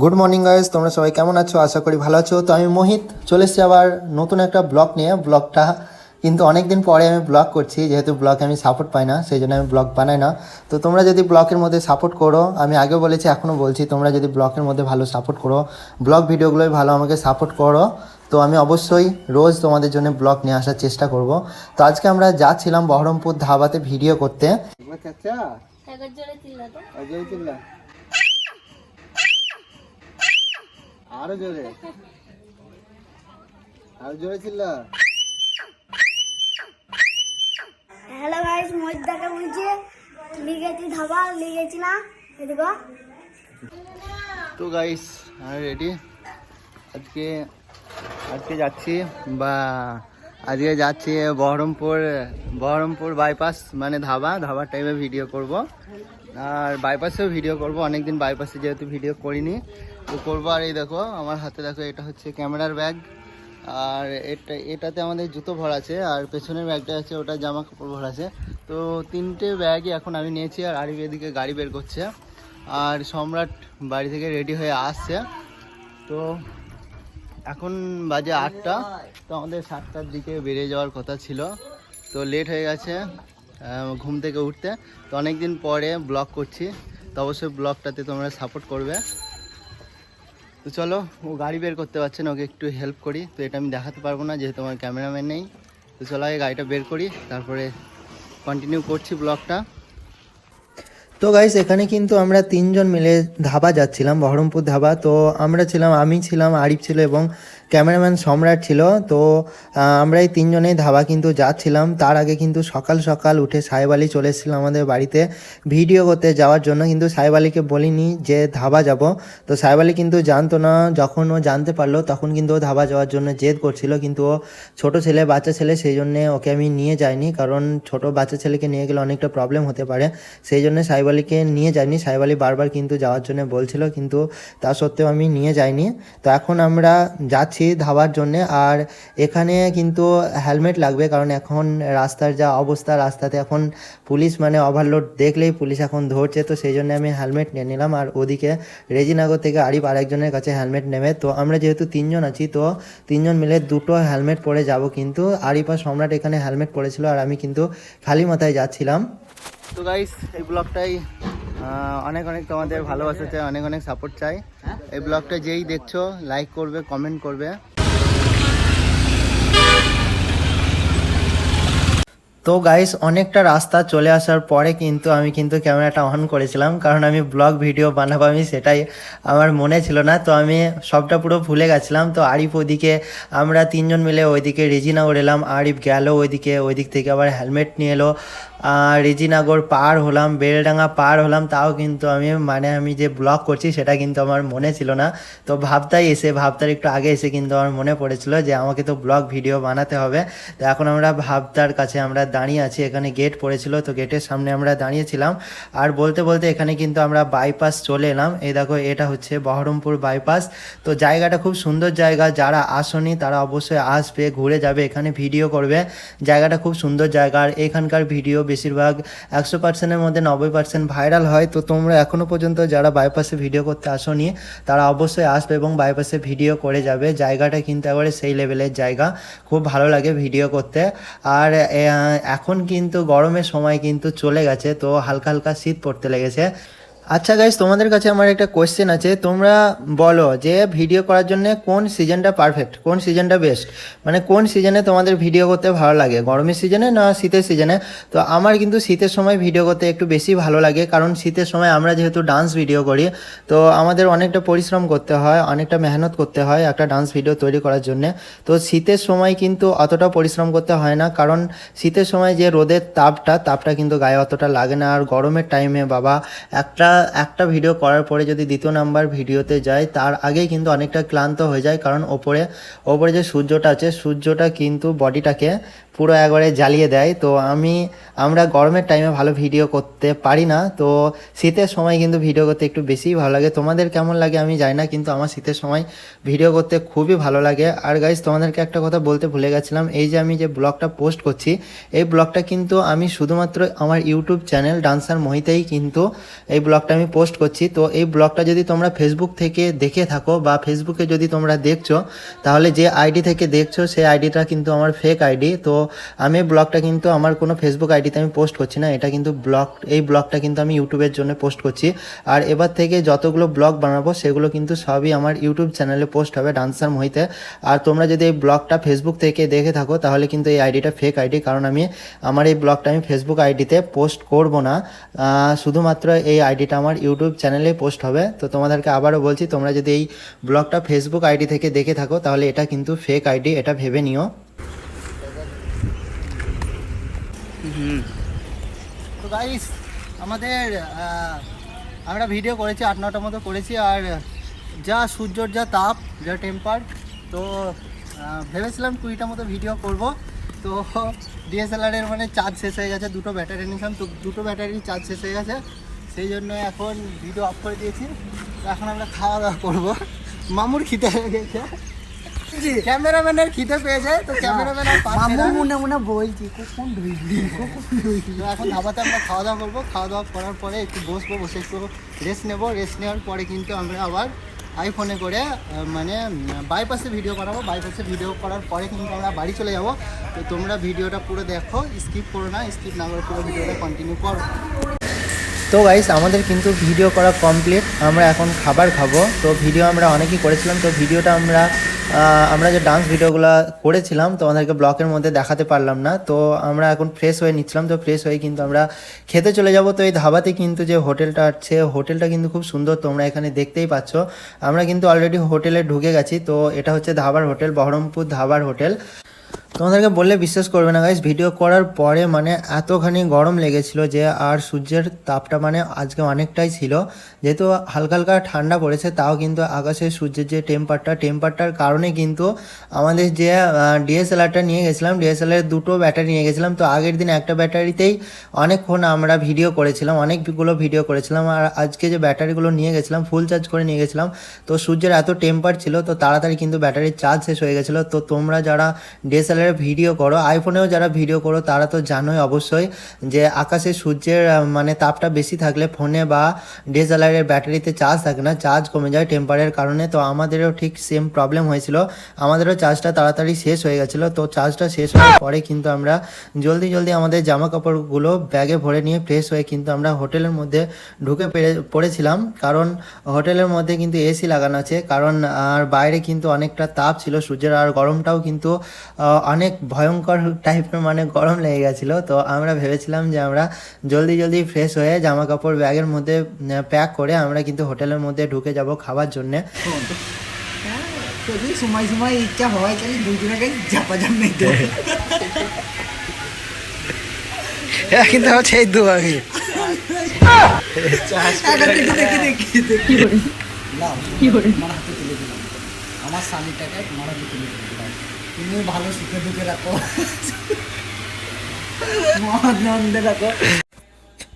Good morning guys তোমরা সবাই কেমন আছো? আশা করি ভালো আছো। তো আমি মোহিত, চলে এসেছি আবার নতুন একটা ব্লগ নিয়ে। ব্লগটা কিন্তু অনেক দিন পরে আমি ব্লগ করছি, যেহেতু ব্লগে আমি সাপোর্ট পাই না, সেই জন্য আমি ব্লগ বানাই না। তো তোমরা যদি ব্লগের মধ্যে সাপোর্ট করো, আমি আগেও বলেছি, এখনও বলছি, তোমরা যদি ব্লগের মধ্যে ভালো সাপোর্ট করো ব্লগ ভিডিওগুলোই ভালো আমাকে সাপোর্ট করো। তো আমি অবশ্যই রোজ তোমাদের জন্য ব্লগ নিয়ে আসার চেষ্টা করব। তো আজকে আমরা যাচ্ছিলাম বহরমপুর ধাবাতে ভিডিও করতে। আরও জোরে। আরও জোরে চিল্লা। হ্যালো গাইস মজদাকে বলছি। লিগেছি ধাবা, লিগেছি না। এদিকে তো গাইস, আমি রেডি আজকে আজকে যাচ্ছি বা আজকে যাচ্ছি বহরমপুর বহরমপুর বাইপাস মানে ধাবা। ধাবার টাইমে ভিডিও করব। আর বাইপাসেও ভিডিও করব। অনেকদিন বাইপাসে যেহেতু ভিডিও করিনি। তো করব আর এই দেখো, আমার হাতে দেখো, এটা হচ্ছে ক্যামেরার ব্যাগ আর এটা, এটাতে আমাদের জুতো ভরা আছে, আর পেছনের ব্যাগটা আছে, ওটা জামা কাপড় ভরা আছে। তো তিনটে ব্যাগই এখন আমি নিয়েছি, আর আরিফ এদিকে গাড়ি বের করছে। আর সম্রাট বাড়ি থেকে রেডি হয়ে আসছে। তো এখন বাজে আটটা, তো আমাদের সাতটার দিকে বেরিয়ে যাওয়ার কথা ছিল। তো লেট হয়ে গেছে ঘুম থেকে উঠতে। তো অনেক দিন পরে ব্লগ করছি, তো অবশ্যই ব্লগটাতে তোমরা সাপোর্ট করবে। তো চলো, ও গাড়ি বের করতে পারছে না, ওকে একটু হেল্প করি। তো এটা আমি দেখাতে পারব না, যেহেতু আমার ক্যামেরাম্যান নেই। তো চলো, আগে গাড়িটা বের করি, তারপরে কন্টিনিউ করছি ব্লগটা তো গাইস এখানে কিন্তু আমরা তিনজন মিলে ধাবা যাচ্ছিলাম, বহরমপুর ধাবা। তো আমরা ছিলাম, আমি ছিলাম, আরিফ ছিল এবং ক্যামেরাম্যান সম্রাট ছিল। তো আমরা এই তিনজনেই ধাবা কিন্তু যাচ্ছিলাম। তার আগে কিন্তু সকাল সকাল উঠে সাহেব আলী চলে এসেছিল আমাদের বাড়িতে ভিডিও করতে যাওয়ার জন্য। কিন্তু সাহেব আলীকে বলিনি যে ধাবা যাব। তো সাহেব আলী কিন্তু জানতো না, যখন ও জানতে পারল তখন কিন্তু ও ধাবা যাওয়ার জন্য জেদ করছিল। কিন্তু ও ছোটো ছেলে, বাচ্চা ছেলে, সেই জন্যে ওকে আমি নিয়ে যাইনি। কারণ ছোট বাচ্চা ছেলেকে নিয়ে গেলে অনেকটা প্রবলেম হতে পারে। সেই জন্য সাহেব আলীকে নিয়ে যাইনি। সাহেব বারবার কিন্তু যাওয়ার জন্য বলছিল, কিন্তু তা সত্ত্বেও আমি নিয়ে যাইনি। তো এখন আমরা যাচ্ছি ধাবার জন্য, আর এখানে কিন্তু হেলমেট লাগবে, কারণ এখন রাস্তার যা অবস্থা, রাস্তাতে এখন পুলিশ মানে ওভারলোড দেখলেই পুলিশ এখন ধরছে। তো সেই জন্য আমি হেলমেট নিয়ে নিলাম, আর ওদিকে রেজিনগর থেকে আরিফ আরেকজনের কাছে হেলমেট নেবে। তো আমরা যেহেতু তিনজন আছি, তো তিনজন মিলে দুটো হেলমেট পরে যাব কিন্তু আরিফ আর সম্রাট এখানে হেলমেট পরেছিল, আর আমি কিন্তু খালি মাথায় যাচ্ছিলাম। তো গাইস এই ব্লগটাই অনেক অনেক তোমাদের ভালোবাসা চাই, অনেক অনেক সাপোর্ট চাই। এই ব্লগটা যেই দেখছ লাইক করবে কমেন্ট করবে। তো গাইস অনেকটা রাস্তা চলে আসার পরে কিন্তু আমি কিন্তু ক্যামেরাটা অন করেছিলাম, কারণ আমি ব্লগ ভিডিও বানাবো, আমি সেটাই আমার মনে ছিল না। তো আমি সবটা পুরো ভুলে গেছিলাম। তো আরিফ ওইদিকে আমরা তিনজন মিলে ওইদিকে রেজিনগর এলাম, আরিফ গেল ওইদিকে ওই দিক থেকে আবার হেলমেট নিয়ে এলো। রেজিনগর পার হলাম, বেলডাঙ্গা পার হলাম, তাও কিন্তু আমি মানে আমি যে ব্লগ করছি সেটা কিন্তু আমার মনে ছিল না। তো ভাবতাই এসে, ভাবতার একটু আগে এসে কিন্তু আমার মনে পড়েছিল যে আমাকে তো ব্লগ ভিডিও বানাতে হবে। তো এখন আমরা ভাবতার কাছে আমরা দাঁড়িয়ে আছি, এখানে গেট পড়েছিল, তো গেটের সামনে আমরা দাঁড়িয়েছিলাম। আর বলতে বলতে এখানে কিন্তু আমরা বাইপাস চলে এলাম। এই দেখো, এটা হচ্ছে বহরমপুর বাইপাস তো জায়গাটা খুব সুন্দর জায়গা, যারা আসনি তারা অবশ্যই আসবে, ঘুরে যাবে, এখানে ভিডিও করবে। জায়গাটা খুব সুন্দর জায়গা, আর এখানকার ভিডিও বেশিরভাগ একশো পার্সেন্টের মধ্যে নব্বই পার্সেন্ট ভাইরাল হয়। তো তোমরা এখনও পর্যন্ত যারা বাইপাসে ভিডিও করতে আসনি, তারা অবশ্যই আসবে এবং বাইপাসে ভিডিও করে যাবে। জায়গাটা কিন্তু একবারে সেই লেভেলের জায়গা। খুব ভালো লাগে ভিডিও করতে। আর এখন কিন্তু গরমের সময় কিন্তু চলে গেছে, তো হালকা হালকা শীত পড়তে লেগেছে। আচ্ছা গাইস তোমাদের কাছে আমার একটা কোয়েশ্চেন আছে। তোমরা বলো যে ভিডিও করার জন্য কোন সিজনটা পারফেক্ট কোন সিজনটা বেস্ট মানে কোন সিজনে তোমাদের ভিডিও করতে ভালো লাগে? গরমের সিজনে না শীতের সিজনে তো আমার কিন্তু শীতের সময় ভিডিও করতে একটু বেশি ভালো লাগে, কারণ শীতের সময় আমরা যেহেতু ডান্স ভিডিও করি, তো আমাদের অনেকটা পরিশ্রম করতে হয়, অনেকটা মেহনত করতে হয় একটা ডান্স ভিডিও তৈরি করার জন্য। তো শীতের সময় কিন্তু অতটা পরিশ্রম করতে হয় না, কারণ শীতের সময় যে রোদের তাপটা তাপটা কিন্তু গায়ে অতটা লাগে না। আর গরমের টাইমে বাবা, একটা একটা ভিডিও করার পরে যদি দ্বিতীয় নাম্বার ভিডিওতে যায়, তার আগেই কিন্তু অনেকটা ক্লান্ত হয়ে যায়। কারণ ওপরে ওপরে যে সূর্যটা আছে, সূর্যটা কিন্তু বডিটাকে পুরো একবারে জ্বালিয়ে দেয়। তো আমি, আমরা গরমের টাইমে ভালো ভিডিও করতে পারি না। তো শীতের সময় কিন্তু ভিডিও করতে একটু বেশিই ভালো লাগে। তোমাদের কেমন লাগে আমি জানি না, কিন্তু আমার শীতের সময় ভিডিও করতে খুবই ভালো লাগে। আর গাইজ তোমাদেরকে একটা কথা বলতে ভুলে গেছিলাম। এই যে আমি যে ব্লগটা পোস্ট করছি, এই ব্লগটা কিন্তু আমি শুধুমাত্র আমার ইউটিউব চ্যানেল ডান্সার মহিতেই কিন্তু এই ব্লগটা আমি পোস্ট করছি। তো এই ব্লগটা যদি তোমরা ফেসবুক থেকে দেখে থাকো বা ফেসবুকে যদি তোমরা দেখছ, তাহলে যে আইডি থেকে দেখছ, সেই আইডিটা কিন্তু আমার ফেক আইডি তো আমি ব্লগটা কিন্তু আমার কোনো ফেসবুক আইডিতে আমি পোস্ট করছি না। এটা কিন্তু ব্লগ, এই ব্লগটা কিন্তু আমি ইউটিউবের জন্য পোস্ট করছি। আর এবার থেকে যতগুলো ব্লগ বানাবো, সেগুলো কিন্তু সবই আমার ইউটিউব চ্যানেলে পোস্ট হবে ডান্সার মহিতে আর তোমরা যদি এই ব্লগটা ফেসবুক থেকে দেখে থাকো, তাহলে কিন্তু এই আইডিটা ফেক আইডি কারণ আমি, আমার এই ব্লগটা আমি ফেসবুক আইডিতে পোস্ট করব না। শুধুমাত্র এই আইডিটা আমার ইউটিউব চ্যানেলে পোস্ট হবে। তো তোমাদেরকে আবারও বলছি, তোমরা যদি এই ব্লগটা ফেসবুক আইডি থেকে দেখে থাকো, তাহলে এটা কিন্তু ফেক আইডি এটা ভেবে নিও। গাইস আমাদের আমরা ভিডিও করেছি, আট নটার মতো করেছি, আর যা সূর্যর যা তাপ, যা টেম্পার তো ভেবেছিলাম কুড়িটা মতো ভিডিও করব। তো ডিএসএলআর এর মানে চার্জ শেষ হয়ে গেছে, দুটো ব্যাটারি নিয়েছিলাম, তো দুটো ব্যাটারি চার্জ শেষ হয়ে গেছে। সেই জন্য এখন ভিডিও অফ করে দিয়েছি। এখন আমরা খাওয়া দাওয়া করব। মামুর খিদে হয়ে গেছে ক্যামেরাম্যানের খিদে পেয়েছে তো ক্যামেরাম্যান। মনে মনে বলছি কখন এখন ধাবাতে আমরা খাওয়া দাওয়া করব। খাওয়া দাওয়া করার পরে একটু বসবো বসে একটু রেস্ট নেব। রেস্ট নেওয়ার পরে কিন্তু আমরা আবার আইফোনে করে মানে বাইপাসে ভিডিও করাবো। বাইপাসে ভিডিও করার পরে কিন্তু আমরা বাড়ি চলে যাব। তো তোমরা ভিডিওটা পুরো দেখো স্কিপ করো না স্কিপ না করে পুরো ভিডিওটা কন্টিনিউ করো। তো গাইস আমাদের কিন্তু ভিডিও করা কমপ্লিট আমরা এখন খাবার খাব। তো ভিডিও আমরা অনেকই করেছিলাম। তো ভিডিওটা আমরা আমরা যে ডান্স ভিডিওগুলো করেছিলাম তোমাদেরকে ব্লকের মধ্যে দেখাতে পারলাম না। তো আমরা এখন ফ্রেশ হয়ে নিচ্ছিলাম। তো ফ্রেশ হয়ে কিন্তু আমরা খেতে চলে যাব। তো এই ধাবাতে কিন্তু যে হোটেলটা আছে হোটেলটা কিন্তু খুব সুন্দর। তোমরা এখানে দেখতেই পাচ্ছ। আমরা কিন্তু অলরেডি হোটেলে ঢুকে গেছি। তো এটা হচ্ছে ধাবার হোটেল বহরমপুর ধাবার হোটেল তোমাদেরকে বললে বিশ্বাস করবে না গাইস ভিডিও করার পরে মানে এতখানি গরম লেগেছিল যে আর সূর্যের তাপটা মানে আজকে অনেকটাই ছিল। যেহেতু হালকা হালকা ঠান্ডা পড়েছে, তাও কিন্তু আকাশে সূর্যের যে টেম্পারটা টেম্পারটার কারণে কিন্তু আমাদের যে ডিএসএলআরটা নিয়ে গেছিলাম ডিএসএলআর দুটো ব্যাটারি নিয়ে গেছিলাম। তো আগের দিন একটা ব্যাটারিতেই অনেকক্ষণ আমরা ভিডিও করেছিলাম, অনেকগুলো ভিডিও করেছিলাম। আর আজকে যে ব্যাটারিগুলো নিয়ে গেছিলাম ফুল চার্জ করে নিয়ে গেছিলাম, তো সূর্যের এত টেম্পার ছিল, তো তাড়াতাড়ি কিন্তু ব্যাটারির চার্জ শেষ হয়ে গেছিল। তো তোমরা যারা ডিএসএলআর ভিডিও করো। আইফোনেও যারা ভিডিও করো, তারা তো জানোই অবশ্যই যে আকাশে সূর্যের মানে তাপটা বেশি থাকলে ফোনে বা ডিএসএলআর এর ব্যাটারিতে চার্জ থাকে না চার্জ কমে যায় টেম্পারের কারণে। তো আমাদেরও ঠিক সেম প্রবলেম হয়েছিল। আমাদেরও চার্জটা তাড়াতাড়ি শেষ হয়ে গেছিল। তো চার্জটা শেষ হওয়ার পরে কিন্তু আমরা জলদি জলদি আমাদের জামা কাপড়গুলো ব্যাগে ভরে নিয়ে ফ্রেশ হয়ে কিন্তু আমরা হোটেলের মধ্যে ঢুকে পেরে- পড়েছিলাম। কারণ হোটেলের মধ্যে কিন্তু এসি লাগানো আছে। কারণ, আর বাইরে কিন্তু অনেকটা তাপ ছিল সূর্যের, আর গরমটাও কিন্তু অনেক ভয়ঙ্কর টাইপের মানে গরম লেগে গেছিল তো আমরা ভেবেছিলাম যে আমরা জলদি জলদি ফ্রেশ হয়ে জামা কাপড় ব্যাগের মধ্যে প্যাক করে আমরা কিন্তু হোটেলের মধ্যে ঢুকে যাব খাবার জন্যে। যদি সময় সময় ইচ্ছা হয় তাহলে দুজনকে ঝাপাঝাপ মেতে কিন্তু সেই দু আমি আমার স্বামীর টাকায় তোমার হাতে তুলে দিলাম। তুমি ভালো সুখে দুঃখে রাখো মহানন্দে রাখো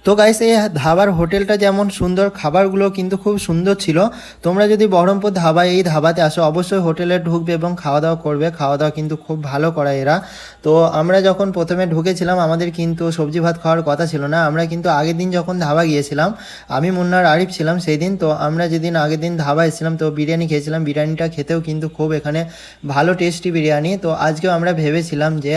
তো গাইস এই ধাবার হোটেলটা যেমন সুন্দর, খাবারগুলো কিন্তু খুব সুন্দর ছিল। তোমরা যদি বহরমপুর ধাবায় এই ধাবাতে আসো, অবশ্যই হোটেলে ঢুকবে এবং খাওয়া দাওয়া করবে। খাওয়া দাওয়া কিন্তু খুব ভালো করায় এরা। তো আমরা যখন প্রথমে ঢুকেছিলাম, আমাদের কিন্তু সবজি ভাত খাওয়ার কথা ছিল না। আমরা কিন্তু আগের দিন যখন ধাবা গিয়েছিলাম, আমি, মুন্নার আরিফ ছিলাম সেই দিন। তো আমরা যেদিন আগের দিন ধাবা এসেছিলাম, তো বিরিয়ানি খেয়েছিলাম। বিরিয়ানিটা খেতেও কিন্তু খুব এখানে ভালো টেস্টি বিরিয়ানি। তো আজকেও আমরা ভেবেছিলাম যে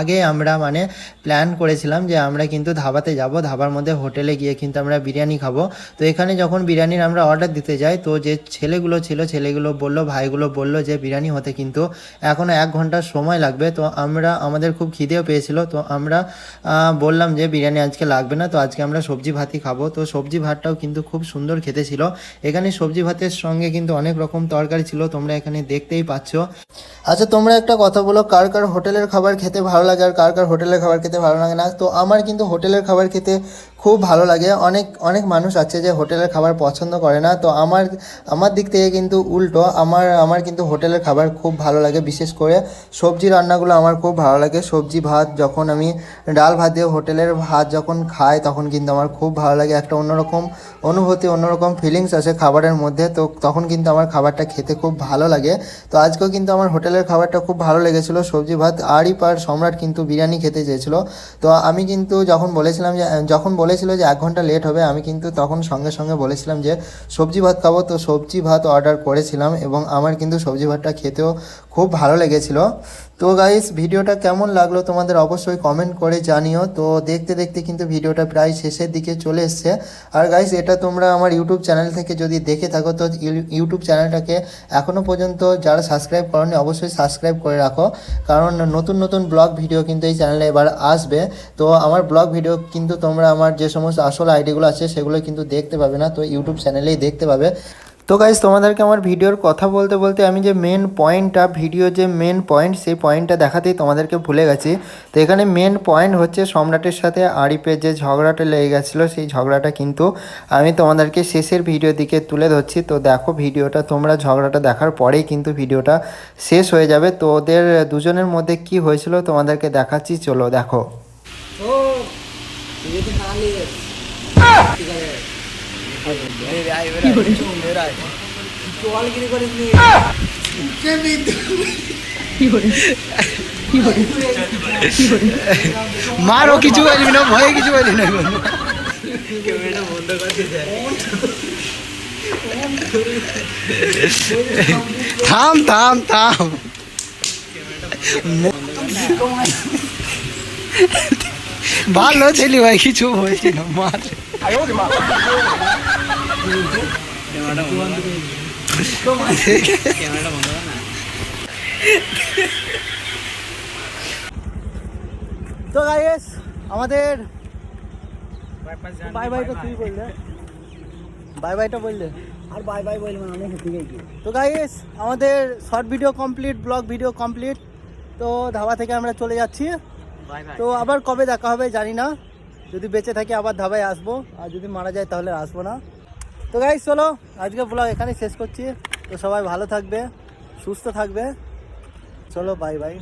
আগে আমরা মানে প্ল্যান করেছিলাম যে, আমরা কিন্তু ধাবাতে যাব। ধাবার মধ্যে হোটেলে গিয়ে কিন্তু আমরা বিরিয়ানি খাব। তো এখানে যখন বিরিয়ানির আমরা অর্ডার দিতে যাই, তো যে ছেলেগুলো ছিল, ছেলেগুলো বলল, ভাইগুলো বলল যে বিরিয়ানি হতে কিন্তু এখনও এক ঘণ্টা সময় লাগবে। তো আমরা, আমাদের খুব খিদেও পেয়েছিল। তো আমরা বললাম যে বিরিয়ানি আজকে লাগবে না। তো আজকে আমরা সবজি ভাতই খাব। তো সবজি ভাতটাও কিন্তু খুব সুন্দর খেতে ছিল। এখানে সবজি ভাতের সঙ্গে কিন্তু অনেক রকম তরকারি ছিল। তোমরা এখানে দেখতেই পাচ্ছ। আচ্ছা তোমরা একটা কথা বলো, কার কার হোটেলের খাবার খেতে ভালো লাগে আর কার কার হোটেলের খাবার খেতে ভালো লাগে না? তো আমার কিন্তু হোটেলের খাবার খেতে খুব ভালো লাগে। অনেক অনেক মানুষ আছে যে হোটেলের খাবার পছন্দ করে না। তো আমার আমার দিক থেকে কিন্তু উল্টো। আমার আমার কিন্তু হোটেলের খাবার খুব ভালো লাগে। বিশেষ করে সবজি রান্নাগুলো আমার খুব ভালো লাগে। সবজি ভাত যখন আমি ডাল ভাত দিয়ে হোটেলের ভাত যখন খাই তখন কিন্তু আমার খুব ভালো লাগে। একটা অন্যরকম অনুভূতি, অন্যরকম ফিলিংস আছে খাবারের মধ্যে। তো তখন কিন্তু আমার খাবারটা খেতে খুব ভালো লাগে। তো আজকেও কিন্তু আমার হোটেলের খাবারটা খুব ভালো লেগেছিলো। সবজি ভাত আরই পার সম্রাট কিন্তু বিরিয়ানি খেতে চেয়েছিলো। তো আমি কিন্তু যখন বলেছিলাম যে, যখন বলেছিল যে এক ঘণ্টা লেট হবে। আমি কিন্তু তখন সঙ্গে সঙ্গে বলেছিলাম যে, সবজি ভাত খাব। তো সবজি ভাত অর্ডার করেছিলাম এবং আমার কিন্তু সবজি ভাতটা খেতেও খুব ভালো লেগেছিলো। তো গাইস ভিডিওটা কেমন লাগল তোমাদের অবশ্যই কমেন্ট করে জানিও। তো দেখতে দেখতে কিন্তু ভিডিওটা প্রায় শেষের দিকে চলে এসছে। আর গাইস এটা তোমরা আমার ইউটিউব চ্যানেল থেকে যদি দেখে থাকো, তো ইউটিউব চ্যানেলটাকে এখনও পর্যন্ত যারা সাবস্ক্রাইব করনি, অবশ্যই সাবস্ক্রাইব করে রাখো। কারণ নতুন নতুন ব্লগ ভিডিও কিন্তু এই চ্যানেলে এবার আসবে। তো আমার ব্লগ ভিডিও কিন্তু তোমরা আমার যে সমস্ত আসল আইডিগুলো আছে, সেগুলো কিন্তু দেখতে পাবে না। তো ইউটিউব চ্যানেলেই দেখতে পাবে। তো গাইজ তোমাদেরকে আমার ভিডিওর কথা বলতে বলতে আমি যে মেন পয়েন্টটা ভিডিও যে মেন পয়েন্ট সেই পয়েন্টটা দেখাতেই তোমাদেরকে ভুলে গেছি। তো এখানে মেন পয়েন্ট হচ্ছে সম্রাটের সাথে আরিফের যে ঝগড়াটা লেগে গেছিল, সেই ঝগড়াটা কিন্তু আমি তোমাদেরকে শেষের ভিডিও দিকে তুলে ধরছি। তো দেখো ভিডিওটা তোমরা ঝগড়াটা দেখার পরেই কিন্তু ভিডিওটা শেষ হয়ে যাবে। তো ওদের দুজনের মধ্যে কি হয়েছিল তোমাদেরকে দেখাচ্ছি, চলো দেখো। ও মারও কিছু বলবি না, ভয়ে কিছু বলবি না থাম থাম থাম। ভালো ছেলে ভাই, কিছু না, মার। তো গাইস আমাদের বাই বাইটা তুই বললে বাই বাইটা বললে আর বাই বাই বলব অনেক হেঁটে তো গাইস আমাদের short video complete vlog video complete তো ধাবা থেকে আমরা চলে যাচ্ছি। তো আবার কবে দেখা হবে জানি না। যদি বেঁচে থাকি আবার ধাবায় আসব। আর যদি মারা যায় তাহলে আসব না। তো গাই চলো, আজকে ব্লগ এখানেই শেষ করছি। তো সবাই ভালো থাকবে, সুস্থ থাকবে। চলো বাই বাই